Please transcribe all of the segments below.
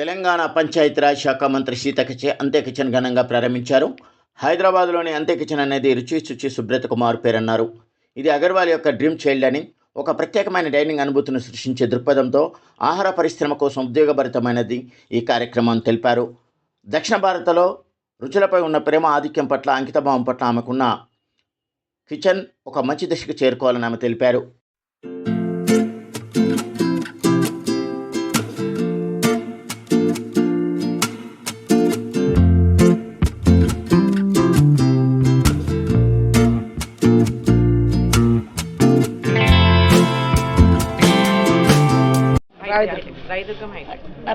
తెలంగాణ పంచాయతీరాజ్ శాఖ మంత్రి సీత కిచెన్ అంతే కిచెన్ ఘనంగా ప్రారంభించారు. హైదరాబాద్లోని అంతే కిచెన్ అనేది రుచి శుచి శుభ్రత కుమార్ పేరన్నారు. ఇది అగర్వాల్ యొక్క డ్రీమ్ చైల్డ్ అని ఒక ప్రత్యేకమైన డైనింగ్ అనుభూతిని సృష్టించే దృక్పథంతో ఆహార పరిశ్రమ కోసం ఉద్యోగభరితమైనది ఈ కార్యక్రమం తెలిపారు. దక్షిణ భారత్లో రుచులపై ఉన్న ప్రేమ ఆధిక్యం పట్ల అంకితభావం పట్ల ఆమెకున్న కిచెన్ ఒక మంచి దశకు చేరుకోవాలని ఆమె తెలిపారు.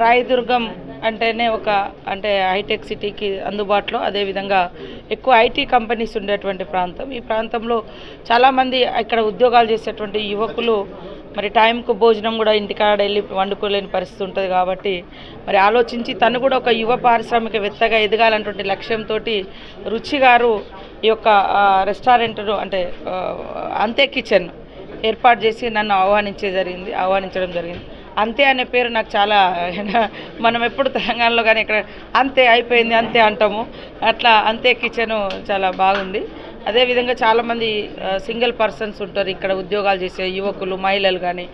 రాయదుర్గం అంటేనే ఒక అంటే హైటెక్ సిటీకి అందుబాటులో. అదేవిధంగా ఎక్కువ ఐటీ కంపెనీస్ ఉండేటువంటి ప్రాంతం. ఈ ప్రాంతంలో చాలామంది ఇక్కడ ఉద్యోగాలు చేసేటువంటి యువకులు మరి టైంకు భోజనం కూడా ఇంటికాడ వెళ్ళి వండుకోలేని పరిస్థితి ఉంటుంది కాబట్టి మరి ఆలోచించి తను కూడా ఒక యువ పారిశ్రామికవేత్తగా ఎదగాలన్నటువంటి లక్ష్యంతో రుచి గారు ఈ యొక్క రెస్టారెంట్ను అంటే అంతే కిచెన్ ఏర్పాటు చేసి నన్ను ఆహ్వానించే జరిగింది ఆహ్వానించడం జరిగింది. అంతే అనే పేరు నాకు చాలా మనం ఎప్పుడు తెలంగాణలో కానీ ఇక్కడ అంతే అయిపోయింది అంతే అంటాము. అట్లా అంతే కిచెన్ చాలా బాగుంది. అదేవిధంగా చాలామంది సింగిల్ పర్సన్స్ ఉంటారు ఇక్కడ ఉద్యోగాలు చేసే యువకులు మహిళలు కానీ.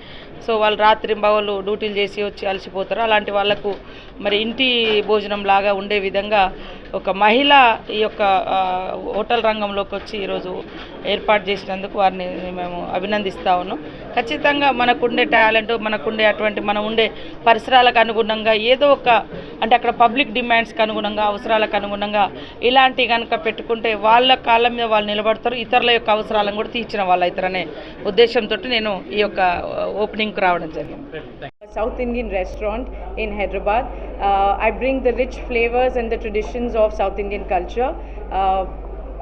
సో వాళ్ళు రాత్రి బవలు డ్యూటీలు చేసి వచ్చి అలసిపోతారు. అలాంటి వాళ్ళకు మరి ఇంటి భోజనం లాగా ఉండే విధంగా ఒక మహిళ ఈ యొక్క హోటల్ రంగంలోకి వచ్చి ఈరోజు ఏర్పాటు చేసినందుకు వారిని మేము అభినందిస్తా ఉన్నాం. ఖచ్చితంగా మనకుండే టాలెంట్ మనకుండే అటువంటి మనం ఉండే పరిసరాలకు అనుగుణంగా ఏదో ఒక అంటే అక్కడ పబ్లిక్ డిమాండ్స్కి అనుగుణంగా అవసరాలకు అనుగుణంగా ఇలాంటి కనుక పెట్టుకుంటే వాళ్ళ కాళ్ళ మీద వాళ్ళు నిలబడతారు ఇతరుల యొక్క అవసరాలను కూడా తీర్చిన వాళ్ళు అవుతారనే ఉద్దేశంతో నేను ఈ యొక్క ఓపెనింగ్కి రావడం జరిగింది. South Indian restaurant in Hyderabad. Uh, I bring the rich flavors and the traditions of South Indian culture. Uh,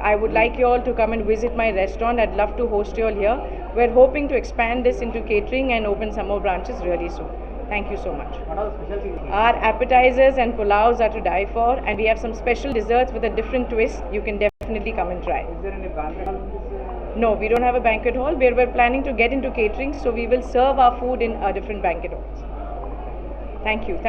I would like you all to come and visit my restaurant. I'd love to host you all here. We're hoping to expand this into catering and open some more branches really soon. Thank you so much. Our appetizers and pulavs are to die for, and we have some special desserts with a different twist. You can definitely come and try. Is there any hall? No, we don't have a banquet hall. We're, we're planning to get into catering, so we will serve our food in uh, different banquet halls. Thank you.